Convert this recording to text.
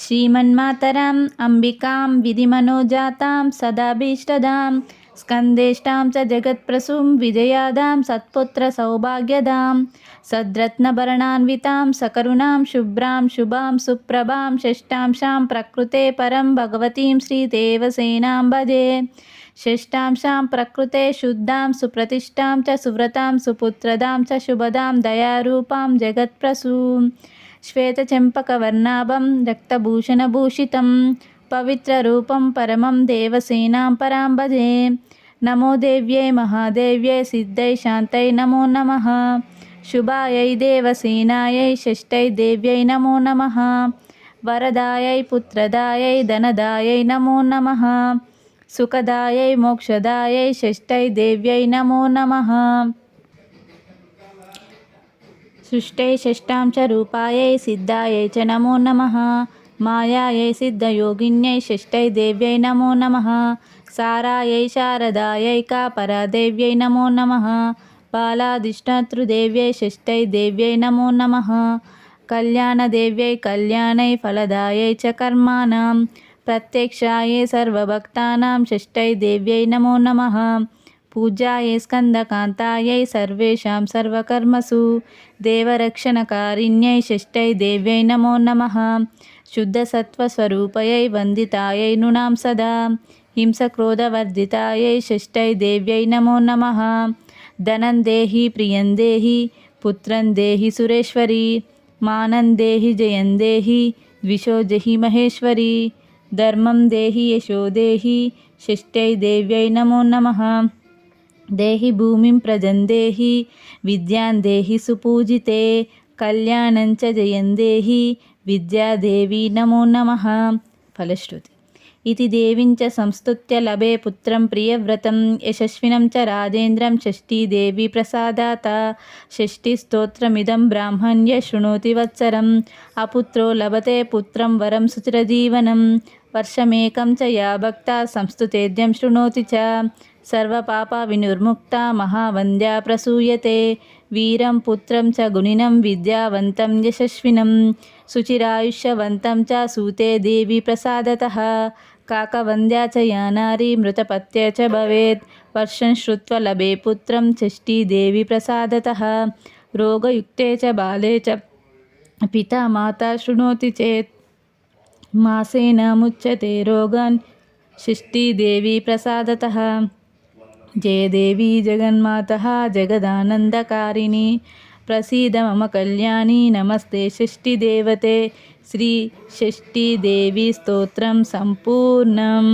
श्रीमन्मातरम् अम्बिकां विधिमनोजातां सदाभीष्टदां स्कन्देष्टां च जगत्प्रसूं विजयादां सत्पुत्रसौभाग्यदां सद्रत्नभरणान्वितां सकरुणां शुभ्रां शुभां सुप्रभां षष्ठांशां प्रकृते परं भगवतीं श्रीदेवसेनां भजे षष्ठांशां प्रकृते शुद्धां सुप्रतिष्ठां च सुव्रतां सुपुत्रदां च शुभदां दयारूपां जगत्प्रसूं శ్వేతచంపకవర్ణాభం రక్తభూషణభూషితం పవిత్రరూపం పరమం దేవసేనాం పరాంబజే. నమో దేవ్యై మహాదేవ్యై సిద్ధై శాంతై నమో నమ. శుభాయై దేవసేనాయై షష్టై దేవ్యై నమో నమ. వరదాయై పుత్రదాయై ధనదాయై నమో నమ. సుఖదాయై మోక్షదాయై షష్టై దేవ్యై నమో నమ. సృష్టై షష్టాంశ రూపాయై సిద్ధాయై చ నమో నమ. మాయాయై సిద్ధయోగిన్యై షష్టై దేవ్యై నమో నమ. సారాయై శారదాయై కాపరాదేవ్యై నమో నమ. బాలాధిష్టాతృదేవ్యై షష్టై దేవ్యై నమో నమ. కళ్యాణదేవ్యై కళ్యాణై ఫలదాయై చ కర్మాణం. ప్రత్యక్షాయే సర్వభక్తానాం షష్టై దేవ్యై నమో నమ. పూజ్యాయే స్కందకాంతాయై సర్వేషాం సర్వకర్మసు దేవరక్షణకారిణ్యై షష్టై దేవ్యై నమో నమ శుద్ధసత్వస్వరూపయై వందితాయై నృణాం సదా హింసక్రోధవర్ధితాయై షష్టై దేవ్యై నమో నమ ధనం దేహి ప్రియం దేహి పుత్రం దేహి సురేశ్వరి మానం దేహి జయం దేహి ద్విషో జహి మహేశ్వరి ధర్మం దేహి యశో దేహి షష్టై దేవ్యై నమో నమ దేహి భూమిం ప్రజందేహి విద్యాందేహి సుపూజితే కళ్యాణంచ జయందేహి విద్యాదేవి నమో నమ. ఫలశ్రుతి. ఇది దేవించ సంస్తుత్య లభే పుత్రం ప్రియవ్రతం యశస్వినం చ రాజేంద్రం షష్ఠీదేవి ప్రసాదాత షష్ఠీస్తోత్రమిదం బ్రాహ్మణ్య శృణోతి వత్సరం అపుత్రో లభతే పుత్రం వరం సుచిరజీవనం స్పర్శమేకం చ యా భక్త సంస్థుతేద్యం శృణోతి చ. సర్వపాపవినుర్ముక్త మహావంద్యా ప్రసూయతే. వీరం పుత్రం చ గుణినం విద్యావంతం యశస్వినం. శుచిరాయుష్యవంతం చ సూతే దేవి ప్రసాదత. కాకవంద్యా చ యానారీ మృతపత్య చ భవేత్. వర్షం శ్రుత్వ లభే పుత్రం దేవి ప్రసాదత. రోగయుక్తే చ బాలే చ. పితా మాత శృణోతి చేత్. మాసేన ముచ్యతే రోగాన్ షష్ఠీదేవి ప్రసాదత. జయదేవి జగన్మాత జగదానందకారిణి. ప్రసీద మమ కళ్యాణి నమస్తే షష్ఠిదేవతే శ్రీ షష్ఠీదేవి స్తోత్రం సంపూర్ణం.